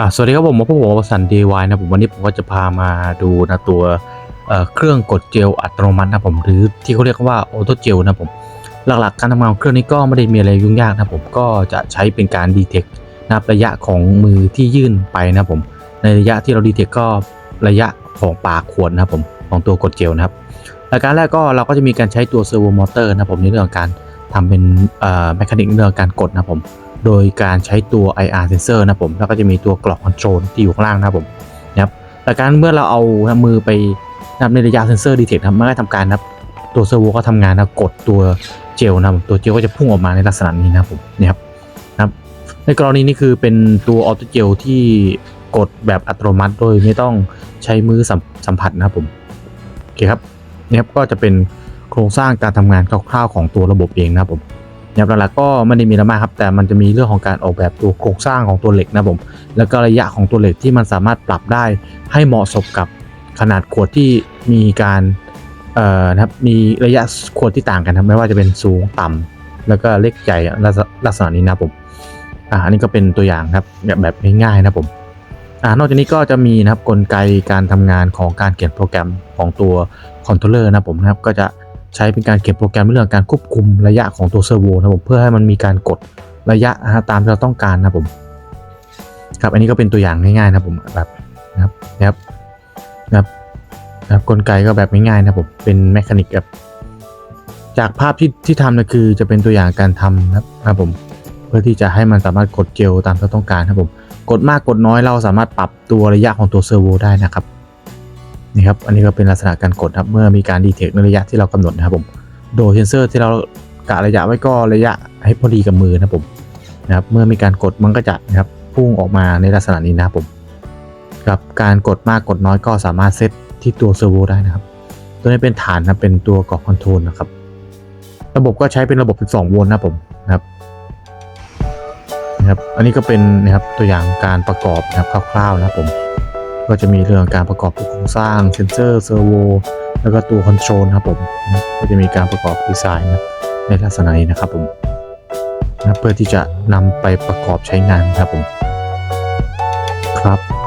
อ่าสวัสดีครับผมพวกผมวสันต์ DIY นะผมวันนี้ผมก็จะพามาดูนะตัวเเครื่องกดเจลอัตโนมัตินะผมหรือที่เขาเรียกว่าออโต้เจลนะผมหลักๆการทำงานของเครื่องนี้ก็ไม่ได้มีอะไรยุ่งยากนะผมก็จะใช้เป็นการดีเทคนะระยะของมือที่ยื่นไปนะผมในระยะที่เราดีเทคก็ระยะของปากขวดนะครับผมของตัวกดเจลนะครับรายการแรกก็เราก็จะมีการใช้ตัวเซอร์โวมอเตอร์นะผมในเรื่องของการทำเป็นเอ่อแมคานิกเรื่องของการกดนะผม โดยการใช้ตัว IR sensor นะผมแล้วก็จะมีตัวกรอกคอนโทรลที่อยู่ข้างล่างนะครับผมนะครับแต่การเมื่อเราเอามือไปนับในระยะเซนเซอร์ดีเทคมันก็ทำการนะครับตัวเซอร์โวก็ทำงานนะกดตัวเจลนะตัวเจลก็จะพุ่งออกมาในลักษณะนี้นะผมนะครับนะครับในกรณีนี้คือเป็นตัวออโตเจลที่กดแบบอัตโนมัติ โดยไม่ต้องใช้มือสัมสมผัสนะครับผมโอเคครับนี่ยครับก็จะเป็นโครงสร้างการทำงานคร่าวๆของตัวระบบเองนะครับผม นะครับหลักๆก็ไม่ได้มีอะไรมากครับ แต่มันจะมีเรื่องของการออกแบบตัวโครงสร้างของตัวเหล็กนะผมแล้วก็ระยะของตัวเหล็กที่มันสามารถปรับได้ให้เหมาะสมกับขนาดขวดที่มีการเอ่อนะครับมีระยะขวดที่ต่างกันครับไม่ว่าจะเป็นสูงต่ำแล้วก็เล็กใหญ่ลักษณะนี้นะผมอ่าอันนี้ก็เป็นตัวอย่างครับแบบง่ายๆนะผมอ่านอกจากนี้ก็จะมีนะครับกลไกการทำงานของการเขียนโปรแกรมของตัวคอนโทรลเลอร์นะผมนะครับก็จะ ใช้เป็นการเก็บโปรแกรมเรื่องการควบคุมระยะของตัวเซอร์โวนะผมเพื่อให้มันมีการกดระยะนะตามที่เราต้องการนะผมครับ อันนี้ก็เป็นตัวอย่างง่ายๆนะผมแบบนะครับนะครับนะครับนะครับกลไกก็แบบง่ายๆนะผมเป็นแมคานิกแบบจากภาพที่ที่ทำนะคือจะเป็นตัวอย่างการทำนะครับนะผมเพื่อที่จะให้มันสามารถกดเจลตามที่เราต้องการนะครับผม กดมากกดน้อยเราสามารถปรับตัวระยะของตัวเซอร์โวได้นะครับ นี่ครับ อันนี้ก็เป็นลักษณะการกดครับ เมื่อมีการดีเทคในระยะที่เรากำหนดนะครับผม โดยเซนเซอร์ที่เรากะระยะไว้ก็ระยะให้พอดีกับมือนะครับผมนะครับ เมื่อมีการกดมันก็จะนะครับพุ่งออกมาในลักษณะนี้นะครับผมครับการกดมากกดน้อยก็สามารถเซตที่ตัวเซอร์โวได้นะครับ ตัวนี้เป็นฐานนะเป็นตัวกรอกคอนโทรลนะครับ ระบบก็ใช้เป็นระบบ 12 โวลต์นะครับผมนะครับนะครับ อันนี้ก็เป็นนะครับตัวอย่างการประกอบนะครับคร่าวๆนะครับผม ก็จะมีเรื่องการประกอบโครงสร้างเซนเซอร์เซอร์โวแล้วก็ตัวคอนโทรลครับผมก็จะมีการประกอบดีไซน์นะในลักษณะนี้นะครับผมนะเพื่อที่จะนำไปประกอบใช้งานครับผมครับ